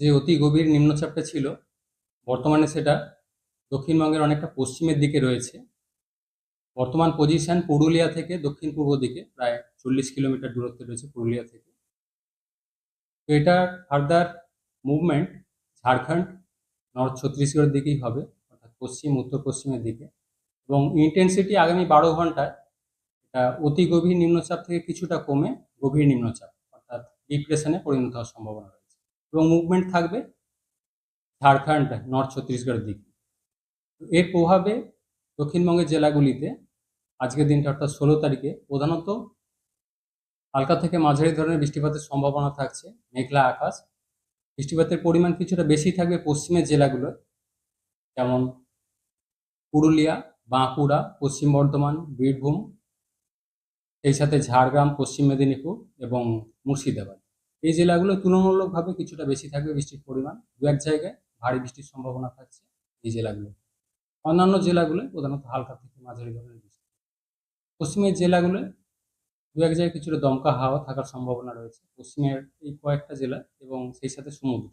যে অতি গভীর নিম্নচাপটা ছিল, বর্তমানে সেটা দক্ষিণবঙ্গের অনেকটা পশ্চিমের দিকে রয়েছে। বর্তমান পজিশন পুরুলিয়া থেকে দক্ষিণ পূর্ব দিকে প্রায় চল্লিশ কিলোমিটার দূরত্বে রয়েছে পুরুলিয়া থেকে। তো এটার ফার্দার মুভমেন্ট ঝাড়খণ্ড নর্থ ছত্তিশগড়ের দিকেই হবে, অর্থাৎ পশ্চিম উত্তর পশ্চিমের দিকে। এবং ইন্টেন্সিটি আগামী বারো ঘন্টায় এটা অতি গভীর নিম্নচাপ থেকে কিছুটা কমে গভীর নিম্নচাপ, অর্থাৎ ডিপ্রেশনে পরিণত হওয়ার সম্ভাবনা রয়েছে। এবং মুভমেন্ট থাকবে ঝাড়খণ্ড নর্থ ছত্তিশগড়ের দিকে। এর প্রভাবে দক্ষিণবঙ্গের জেলাগুলিতে আজকের দিনটা অর্থাৎ ষোলো তারিখে প্রধানত হালকা থেকে মাঝারি ধরনের বৃষ্টিপাতের সম্ভাবনা থাকছে, মেঘলা আকাশ। বৃষ্টিপাতের পরিমাণ কিছুটা বেশি থাকবে পশ্চিমের জেলাগুলোয়, যেমন পুরুলিয়া, বাঁকুড়া, পশ্চিম বর্ধমান, বীরভূম এই সাথে ঝাড়গ্রাম, পশ্চিম মেদিনীপুর এবং মুর্শিদাবাদ। এই জেলাগুলো তুলনামূলকভাবে কিছুটা বেশি থাকবে বৃষ্টির পরিমাণ। দু এক জায়গায় ভারী বৃষ্টির সম্ভাবনা থাকছে এই জেলাগুলো। অন্যান্য জেলাগুলো প্রধানত হালকা থেকে মাঝারি ধরনের বৃষ্টি। পশ্চিমের জেলাগুলো দু এক জায়গায় কিছুটা দমকা হাওয়া থাকার সম্ভাবনা রয়েছে। পশ্চিমের এই কয়েকটা জেলা এবং সেই সাথে সমুদ্র।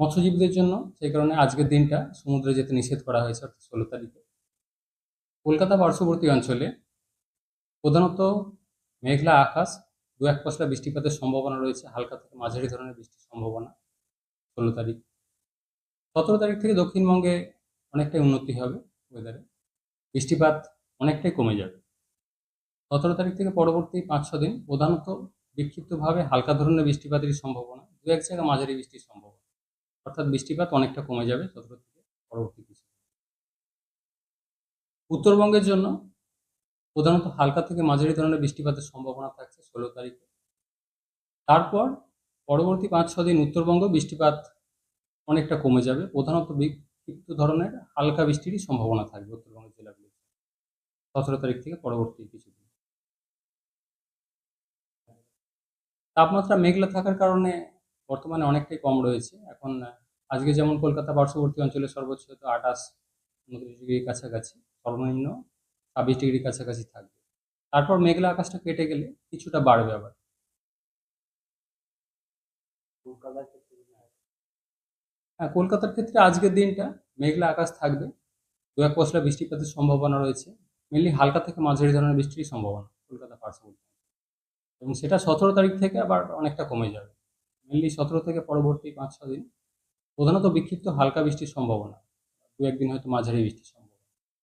মৎস্যজীবীদের জন্য সেই কারণে আজকের দিনটা সমুদ্রে যেতে নিষেধ করা হয়েছে অর্থাৎ ষোলো তারিখে। কলকাতা পার্শ্ববর্তী অঞ্চলে প্রধানত মেঘলা আকাশ দু এক পশলা বৃষ্টিপাতের সম্ভাবনা রয়েছে, হালকা থেকে মাঝারি ধরনের বৃষ্টির সম্ভাবনা ষোলো তারিখ। সতেরো তারিখ থেকে দক্ষিণবঙ্গে অনেকটাই উন্নতি হবে ওয়েদারে বৃষ্টিপাত অনেকটাই কমে যাবে। সতেরো তারিখ থেকে পরবর্তী পাঁচ ছ দিন প্রধানত বিক্ষিপ্তভাবে হালকা ধরনের বৃষ্টিপাতের সম্ভাবনা দু এক জায়গায় মাঝারি বৃষ্টির সম্ভাবনা। অর্থাৎ বৃষ্টিপাত অনেকটা কমে যাবে সতেরো থেকে পরবর্তী কিছু। উত্তরবঙ্গের জন্য প্রধানত হালকা থেকে মাঝারি ধরনের বৃষ্টিপাতের সম্ভাবনা থাকছে ষোলো তারিখে। তারপর পরবর্তী পাঁচ, ছ দিন উত্তরবঙ্গ বৃষ্টিপাত অনেকটা কমে যাবে। প্রধানত বিক্ষিপ্ত ধরনের হালকা বৃষ্টিরই সম্ভাবনা থাকবে উত্তরবঙ্গের জেলাগুলিতে সতেরো তারিখ থেকে পরবর্তী কিছু দিন। তাপমাত্রা মেঘলা থাকার কারণে বর্তমানে অনেকটাই কম রয়েছে। এখন আজকে যেমন কলকাতা পার্শ্ববর্তী অঞ্চলে সর্বোচ্চ হয়তো আঠাশ, উনত্রিশ ডিগ্রির কাছাকাছি। সর্বনিম্ন ছাব্বিশ ডিগ্রির কাছাকাছি থাকবে। তারপর মেঘলা আকাশটা কেটে গেলে কিছুটা বাড়বে আবার। হ্যাঁ? কলকাতার ক্ষেত্রে আজকের দিনটা মেঘলা আকাশ থাকবে। দু এক পশলা বৃষ্টিপাতের সম্ভাবনা রয়েছে। মেনলি হালকা থেকে মাঝারি ধরনের বৃষ্টির সম্ভাবনা কলকাতা পার্শ্ববর্তী এবং সেটা সতেরো তারিখ থেকে আবার অনেকটা কমে যাবে। মেনলি সতেরো থেকে পরবর্তী পাঁচ ছ দিন প্রধানত বিক্ষিপ্ত হালকা বৃষ্টির সম্ভাবনা। দু একদিন হয়তো মাঝারি বৃষ্টির সম্ভাবনা।